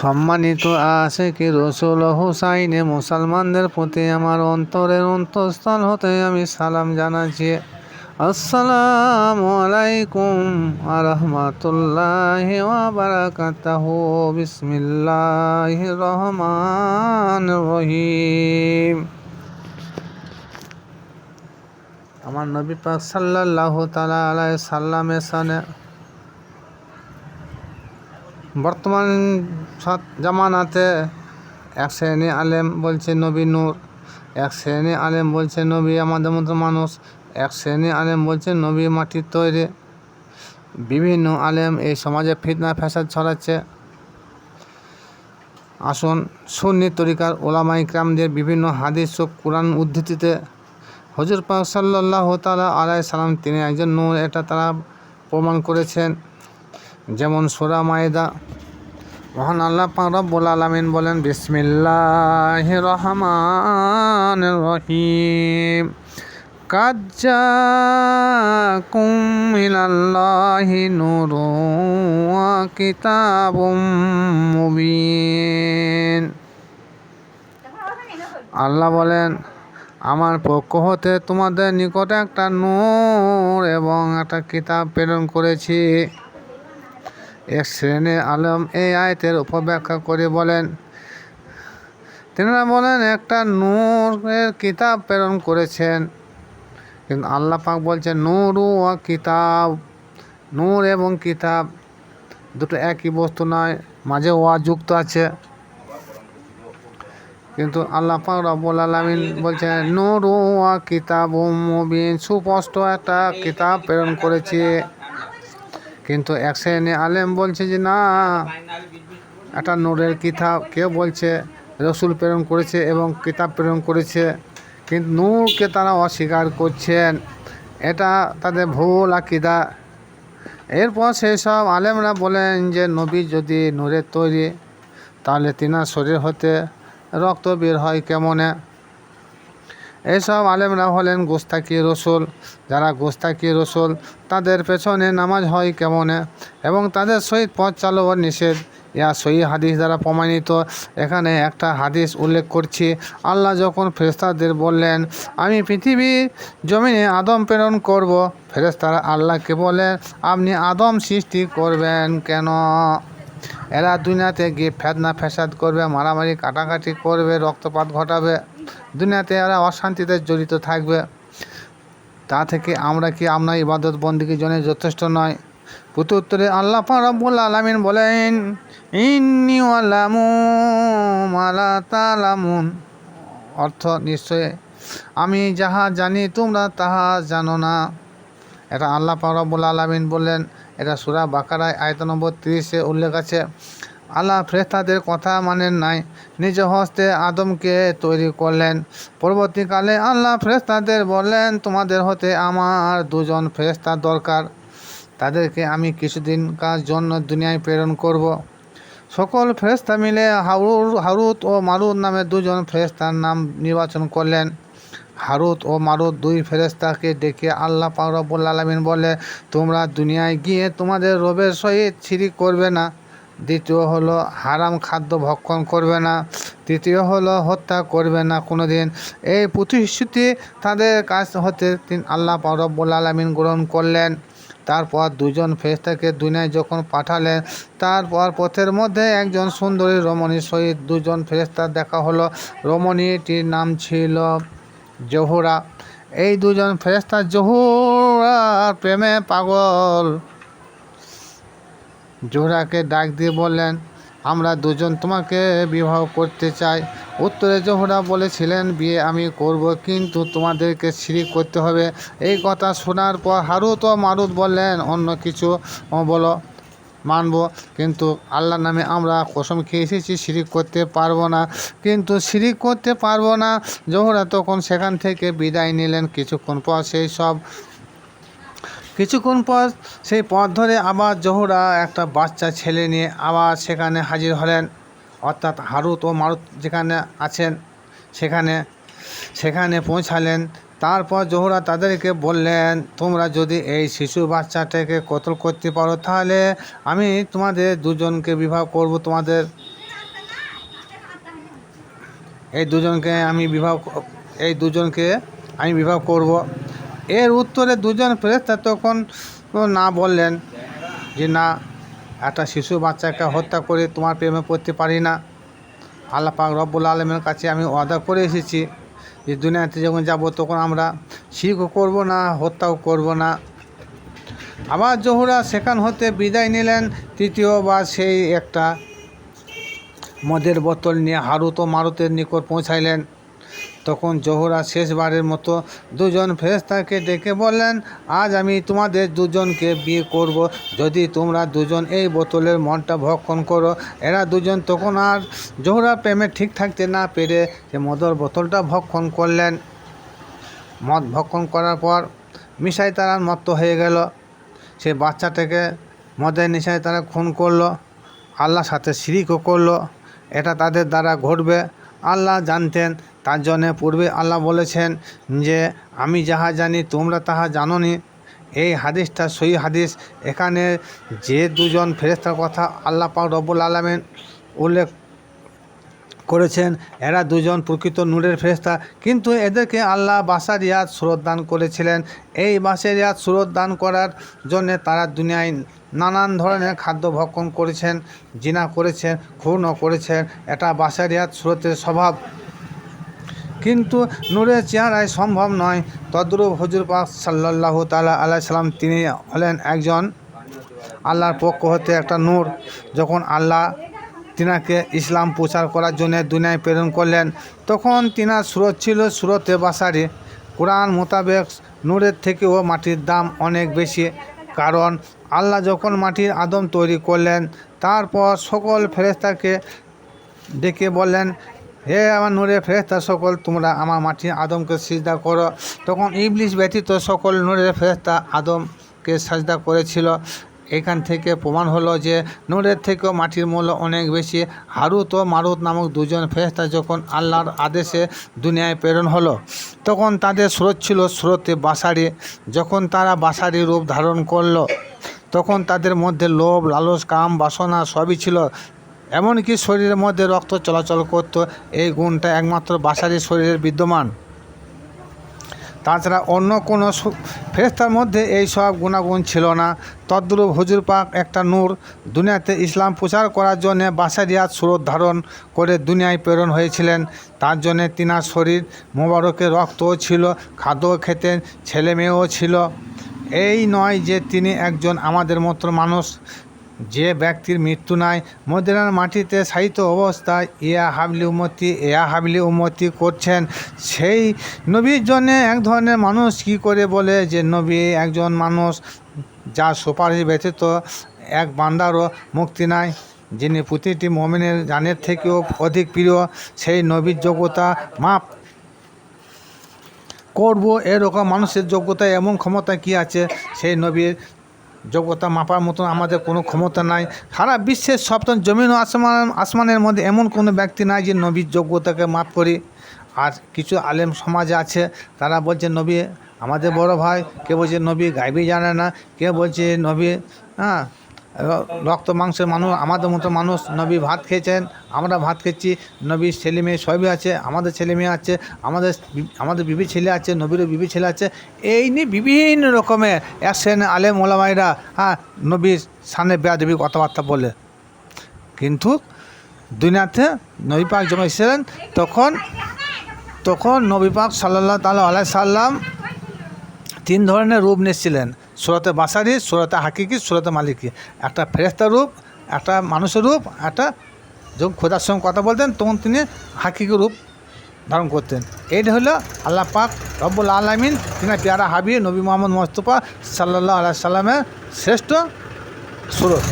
সম্মানিত আছে কি রসুল হুসাইনে, মুসলমানদের প্রতি আমার অন্তরের অন্তঃস্থল হতে আমি সালাম জানাচ্ছি। আসসালামু আলাইকুম আরহামাতুল্লাহ বিসমিল্লাহ রহমান রহিম। আমার নবী পাক সাল্লাল্লাহু তাআলা আলাইহি সাল্লামের সানে বর্তমান জামানাতে এক শ্রেণি আলেম বলছে নবী নূর, এক শ্রেণি আলেম বলছে নবী আমাদের মতো মানুষ, এক শ্রেণি আলেম বলছে নবী মাটির তৈরি। বিভিন্ন আলেম এই সমাজে ফিতনা, ফ্যাসাদ ছড়াচ্ছে। আসুন সুন্নি তরিকার ওলামাই ক্রামদের বিভিন্ন হাদিস ও কোরআন উদ্ধৃতিতে হজর পাক সাল্লাহ তালা আলাই সালাম তিনি একজন নূর, এটা তারা প্রমাণ করেছেন। যেমন সোরা মায়দা। মহান আল্লাহ রব্বুল আলামিন বলেন বিসমিল্লাহ রহমান রহিম। কাজ্জাকুম মিনাল্লাহি নূরু কিতাবুম মুবিন। আল্লাহ বলেন, আমার পক্ষ হতে তোমাদের নিকটে একটা নূর এবং একটা কিতাব প্রেরণ করেছি। এক শ্রেণির আলম এই আয়তের উপব্যাখ্যা করে বলেন, তেনারা বলেন, একটা নূরের কিতাব প্রেরণ করেছেন। কিন্তু আল্লাহ পাক বলছেন, নূর ও কিতাব, নূর এবং কিতাব দুটো একই বস্তু নয়, মাঝে ওয়া যুক্ত আছে। কিন্তু আল্লাহ পাক রব্বুল আলামিন বলছেন, নূর ওয়া কিতাব মুবিন সুস্পষ্ট একটা কিতাব প্রেরণ করেছে। কিন্তু এক শ্রেণি আলেম বলছে যে, না, একটা নূরের কিতাব কেউ বলছে? রসুল প্রেরণ করেছে এবং কিতাব প্রেরণ করেছে। কিন্তু নূরকে তারা অস্বীকার করছেন। এটা তাদের ভুল আকিদা। এরপর সেই সব আলেমরা বলেন যে, নবী যদি নূরের তৈরি, তাহলে তিনার শরীর হতে রক্ত বের হয় কেমনে? এইসব আলেমরা হলেন গোস্তাকি রসুল। যারা গোস্তাকি রসুল, তাদের পেছনে নামাজ হয় কেমনে? এবং তাদের সহিত পথ চালবার নিষেধ। ইয়া সহি হাদিস দ্বারা প্রমাণিত। এখানে একটা হাদিস উল্লেখ করছি। আল্লাহ যখন ফেরেস্তাদের বললেন, আমি পৃথিবীর জমিনে আদম প্রেরণ করব ফেরেস্তারা আল্লাহকে বলেন আপনি আদম সৃষ্টি করবেন কেন? এরা দুনিয়াতে গিয়ে ফেদনা ফ্যাসাদ করবে, মারামারি, কাটাকাটি করবে, রক্তপাত ঘটাবে। দুনিয়াতে এরা অশান্তিতে জড়িত থাকবে। তা থেকে আমরা কি আমরা ইবাদত বন্দিকে জন্য যথেষ্ট নয়? পুত্র উত্তরে আল্লাহ রব্বুল আলমিন বলেন, ইন্নি তালামুন। অর্থ নিশ্চয়, আমি যাহা জানি তোমরা তাহা জানো না। এটা আল্লাহ রব্বুল আলমিন বললেন। এটা সুরা বাকারায় আয়ত নম্বর তিরিশে উল্লেখ আছে আল্লাহ ফ্রেস্তাদের কথা মানেন নাই। নিজ হস্তে আদমকে তৈরি করলেন। পরবর্তীকালে আল্লাহ ফ্রেস্তাদের বললেন, তোমাদের হতে আমার দুজন ফেরেস্তার দরকার। তাদেরকে আমি কিছুদিন কাজ জন্য দুনিয়ায় প্রেরণ করব। সকল ফেরেস্তা মিলে হারুর, হারুত ও মারুত নামে দুজন ফেরেস্তার নাম নির্বাচন করলেন। হারুত ও মারুত দুই ফেরেস্তাকে ডেকে আল্লাহ পাকরবুল আলমিন বলে, তোমরা দুনিয়ায় গিয়ে তোমাদের রবের সহিত ছিরিক করবে না। দ্বিতীয় হলো হারাম খাদ্য ভক্ষণ করবে না। তৃতীয় হলো হত্যা করবে না কোনো দিন এই প্রতিশ্রুতি তাদের কাছ হতে তিনি আল্লাহ রব্বুল আলমিন গ্রহণ করলেন। তারপর দুজন ফেরেস্তাকে দুনিয়ায় যখন পাঠালেন, তারপর পথের মধ্যে একজন সুন্দরী রমণীর সহিত দুজন ফেরেস্তার দেখা হলো। রমণীটির নাম ছিল জহুরা। এই দুজন ফেরেস্তা জহুরার প্রেমে পাগল। জোহরাকে ডাক দিয়ে বললেন, আমরা দুজন তোমাকে বিবাহ করতে চাই। উত্তরে জোহরা বলেছিলেন, বিয়ে আমি করব, কিন্তু তোমাদেরকে শিরিক করতে হবে। এই কথা শোনার পর হারুত ও মারুত বললেন, অন্য কিছু বলো, মানব, কিন্তু আল্লাহ নামে আমরা কসম খেয়ে এসেছি শিরিক করতে পারব না। কিন্তু শিরিক করতে পারব না? জোহরা তখন সেখান থেকে বিদায় নিলেন। কিছুক্ষণ পর সেই সব কিছুক্ষণ পর সেই পথ ধরে আবার জহুরা একটা বাচ্চা ছেলে নিয়ে আবার সেখানে হাজির হলেন। অর্থাৎ হারুত ও মারুত যেখানে আছেন, সেখানে সেখানে পৌঁছালেন। তারপর জহুরা তাদেরকে বললেন, তোমরা যদি এই শিশু বাচ্চাটাকে কতল করতে পারো, তাহলে আমি তোমাদের দুজনকে বিবাহ করব, তোমাদের, এই দুজনকে আমি বিবাহ এই দুজনকে আমি বিবাহ করব। এর উত্তরে দুজন ফেরেস্তা তখন না বললেন যে, না, একটা শিশু বাচ্চাকে হত্যা করে তোমার প্রেমে পড়তে পারি না। আল্লাহ পাক রব্বুল আলমের কাছে আমি অর্ডার করে এসেছি যে, দুনিয়াতে যখন যাব তখন আমরা শিরকও করব না, হত্যাও করব না। আবার জহুরা সেখান হতে বিদায় নিলেন। তৃতীয়বার সেই একটা মদের বোতল নিয়ে হারুত ও মারুতের নিকট পৌঁছাইলেন। তখন জহুরা শেষবারের মতো দুজন ফেরেস্তাকে ডেকে বললেন, আজ আমি তোমাদের দুজনকে বিয়ে করব। যদি তোমরা দুজন এই বোতলের মনটা ভক্ষণ করো, এরা দুজন তখন আর জহুরা প্রেমে ঠিক থাকতে না পেরে সে মদের বোতলটা ভক্ষণ করলেন। মদ ভক্ষণ করার পর মিশাই তারা মত্ত হয়ে গেল। সে বাচ্চাটাকে মদের নেশায় তারা খুন করল, আল্লাহর সাথে শিরিকও করল। এটা তাদের দ্বারা ঘটবে। আল্লাহ জানতেন তার জন্যে পূর্বে আল্লাহ বলেছেন যে, আমি যাহা জানি, তোমরা তাহা জানো এই হাদিসটা সই হাদিস। এখানে যে দুজন ফেরেস্তার কথা আল্লাহ পাক রব্বুল আলমেন উল্লেখ করেছেন, এরা দুজন প্রকৃত নূরের ফেরেস্তা কিন্তু এদেরকে আল্লাহ বাসারিয়াত সুরত দান করেছিলেন। এই বাসারিয়াত সুরত দান করার জন্য তারা দুনিয়ায় নানান ধরনের খাদ্য ভক্ষণ করেছেন, জিনা করেছেন খুনও করেছেন। এটা বাসারিয়াত সুরতের স্বভাব। কিন্তু নূরের চেহারায় সম্ভব নয়। তদ্রুপ হজুর পাক সাল্লাহ তালা আল্লাহ সাল্লাম তিনি হলেন একজন আল্লাহর পক্ষ হতে একটা নূর। যখন আল্লাহ তিনাকে ইসলাম প্রচার করার জন্য দুনিয়ায় প্রেরণ করলেন, তখন তিনার সুরত ছিল সুরতে বাসারে। কোরআন মোতাবেক নূরের থেকেও মাটির দাম অনেক বেশি। কারণ আল্লাহ যখন মাটির আদম তৈরি করলেন, তারপর সকল ফেরেস্তাকে ডেকে বললেন হে আমার নূরে ফেরেস্তা সকল তোমরা আমার মাটির আদমকে সিজদা করো। তখন ইবলিশ ব্যতীত সকল নূরের ফেরেস্তা আদমকে সাজদা করেছিল। এখান থেকে প্রমাণ হলো যে নূরের থেকেও মাটির মূল্য অনেক বেশি। হারুত ও মারুত নামক দুজন ফেরেস্তা যখন আল্লাহর আদেশে দুনিয়ায় প্রেরণ হলো, তখন তাদের স্রোত ছিল স্রোতে বাসারি। যখন তারা বাসারি রূপ ধারণ করল, তখন তাদের মধ্যে লোভ, লালস, কাম, বাসনা সবই ছিল। এমনকি শরীরের মধ্যে রক্ত চলাচল করত, এই গুণটা একমাত্র বাসারি শরীরের বিদ্যমান। তাছাড়া অন্য কোনো ফেরেস্তার মধ্যে এই সব গুণাগুণ ছিল না। তদ্রূপ হুজুর পাক একটা নূর দুনিয়াতে ইসলাম প্রচার করার জন্যে বাসারিয়াত সুরত ধারণ করে দুনিয়ায় প্রেরণ হয়েছিলেন। তার জন্যে তিনার শরীর মোবারকের রক্তও ছিল, খাদ্যও খেতেন ছেলে মেয়েও ছিল। এই নয় যে তিনি একজন আমাদের মতো মানুষ। যে ব্যক্তির মৃত্যু নাই, মদিনার মাটিতে সাহিত্য অবস্থায় ইয়া হাবলি উমতি ইয়া হাবলি উমতি করছেন। সেই নবীর জন্যে এক ধরনের মানুষ কি করে বলে যে, নবী একজন মানুষ যা সুপারিশ ব্যতীত এক বান্দারও মুক্তি নাই, যিনি প্রতিটি মমিনের জানের থেকেও অধিক প্রিয়, সেই নবীর যোগ্যতা মাপ করব। এরকম মানুষের যোগ্যতা এমন ক্ষমতা কি আছে? সেই নবীর যোগ্যতা মাপার মতন আমাদের কোনো ক্ষমতা নাই। সারা বিশ্বের সপ্তম জমিন ও আসমান, আসমানের মধ্যে এমন কোনো ব্যক্তি নাই যে নবীর যোগ্যতাকে মাপ করি। আর কিছু আলেম সমাজে আছে, তারা বলছে, নবী, আমাদের বড় ভাই। কেউ বলছে, নবী গাইবি জানে না। কেউ বলছে, নবী হ্যাঁ রক্ত মাংসের মানুষ, আমাদের মতো মানুষ, নবী ভাত খেয়েছেন, আমরা ভাত খেয়েছি নবীর ছেলে মেয়ে সবই আছে, আমাদের ছেলে মেয়ে আছে, আমাদের আমাদের বিবি ছেলে আছে, নবীরও বিবি ছেলে আছে, এই নিয়ে বিভিন্ন রকমের অ্যাকশন আলেম ওলামাইরা হ্যাঁ নবীর সামনে বেয়াদবি কথাবার্তা বলে। কিন্তু দুনিয়াতে নবী পাক যখন এসেছিলেন, তখন তখন নবী পাক সাল্লাহ তাল্লাহ আলাই সাল্লাম তিন ধরনের রূপ নিয়েছিলেন। সুরতে বাসারি, সুরতে হাকিকি, সুরতে মালিকি। একটা ফেরেস্তা রূপ, একটা মানুষের রূপ, একটা যখন খোদার সঙ্গে কথা বলতেন, তখন তিনি হাকিকি রূপ ধারণ করতেন। এইটা হলো আল্লাহ পাক রব্বুল আলমিন তিনি পেয়ারা হাবি নবী মোহাম্মদ মোস্তফা সাল্লাহ আল্লাহ সাল্লামের শ্রেষ্ঠ সুরত।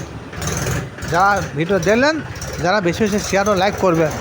যারা ভিডিও দেখলেন, যারা বেশি বেশি শেয়ার ও লাইক করবেন।